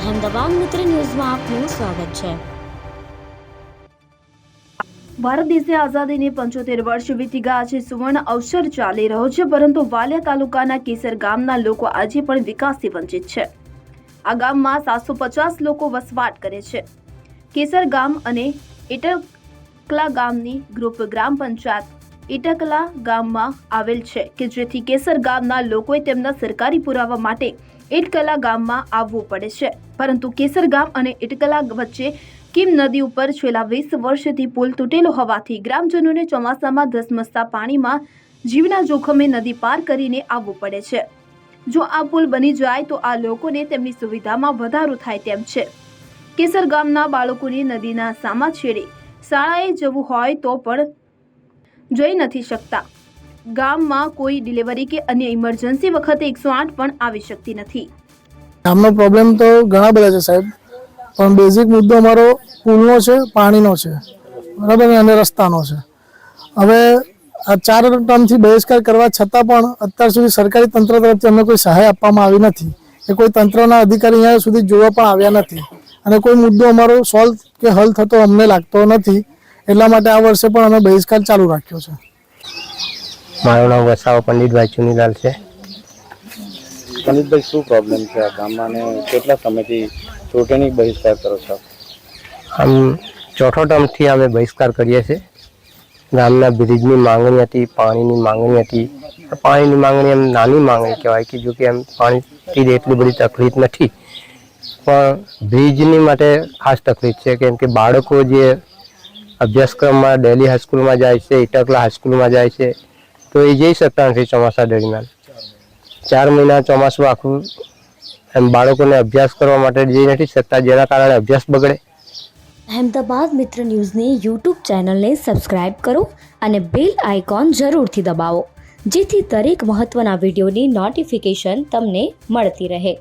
અહેમદાબાદ મિત્ર ન્યૂઝમાં આપનું સ્વાગત છે. ભારત દેશે આઝાદીને પંચોતેર વર્ષ વીતી ગયા છે. સુવર્ણ અવસર ચાલી રહ્યો છે, પરંતુ વાલિયા તાલુકાના કેસર ગામના લોકો આજે પણ વિકાસથી વંચિત છે. આ ગામમાં સાતસો પચાસ લોકો વસવાટ કરે છે. કેસર ગામ અને ઇટકલા ગામની ગ્રુપ ગ્રામ પંચાયત ઇટકલા ગામમાં આવેલ છે કે જેથી કેસર ગામના લોકોએ તેમના સરકારી પુરાવા માટે ઇટકલા ગામમાં આવવું પડે છે. પરંતુ કેસર ગામ અને ઇટકલા વચ્ચે કિમ નદી ઉપર છેલ્લા વીસ વર્ષથી પુલ તૂટેલો હોવાથી ગ્રામજનોને ચોમાસામાં ધસમસતા પાણીમાં જીવના જોખમે નદી પાર કરીને આવવું પડે છે. જો આ પુલ બની જાય તો આ લોકોને તેમની સુવિધામાં વધારો થાય તેમ છે. કેસર ગામના બાળકોને નદીના સામા છેડે શાળાએ જવું હોય તો પણ જઈ નથી શકતા. ગામમાં કોઈ ડિલિવરી કે અન્ય ઇમરજન્સી વખતે એકસો આઠ પણ આવી શકતી નથી. ગામનો પ્રોબ્લેમ તો ઘણા બધા છે સાહેબ. પણ બેઝિક મુદ્દો અમારો પુલનો છે, પાણીનો છે. બરાબર ને? અને રસ્તાનો છે. હવે આ ચાર ટર્મથી બહિષ્કાર કરવા છતાં પણ અત્યાર સુધી સરકારી તંત્ર તરફથી અમને કોઈ સહાય આપવામાં આવી નથી. કે કોઈ તંત્રના અધિકારી અહીંયા સુધી જોવા પણ આવ્યા નથી. અને કોઈ મુદ્દો અમારો સોલ્વ કે હલ થતો અમને લાગતો નથી. એટલા માટે આ વર્ષે પણ અમે બહિષ્કાર ચાલુ રાખ્યો છે. મારું નામ વસાવા પંડિતભાઈ ચુનીલાલ છે. પંડિતભાઈ શું પ્રોબ્લેમ છે આ ગામમાં અને કેટલા સમયથી ચૂંટણી બહિષ્કાર કરો છો? આમ ચોથો ટર્મથી અમે બહિષ્કાર કરીએ છીએ. ગામના બ્રિજની માંગણી હતી પાણીની માંગણી હતી. પાણીની માંગણી એમ નાની માંગણી કહેવાય કે જો કે એમ પાણીથી એટલી બધી તકલીફ નથી. પણ બ્રિજની માટે ખાસ તકલીફ છે કેમ કે બાળકો જે અભ્યાસક્રમમાં ડેલી હાઈસ્કૂલમાં જાય છે ઇટકલા હાઈસ્કૂલમાં જાય છે તો એ જઈ શકતા નથી ચોમાસા દરમિયાન. ચાર મહિના ચોમાસું આખું એમ બાળકોને અભ્યાસ કરવા માટે જઈ નથી શકતા, જેના કારણે અભ્યાસ બગડે. અહેમદાબાદ મિત્ર ન્યૂઝની યુટ્યુબ ચેનલને સબસ્ક્રાઇબ કરો અને બેલ આઇકોન જરૂરથી દબાવો, જેથી દરેક મહત્ત્વના વિડીયોની નોટિફિકેશન તમને મળતી રહે.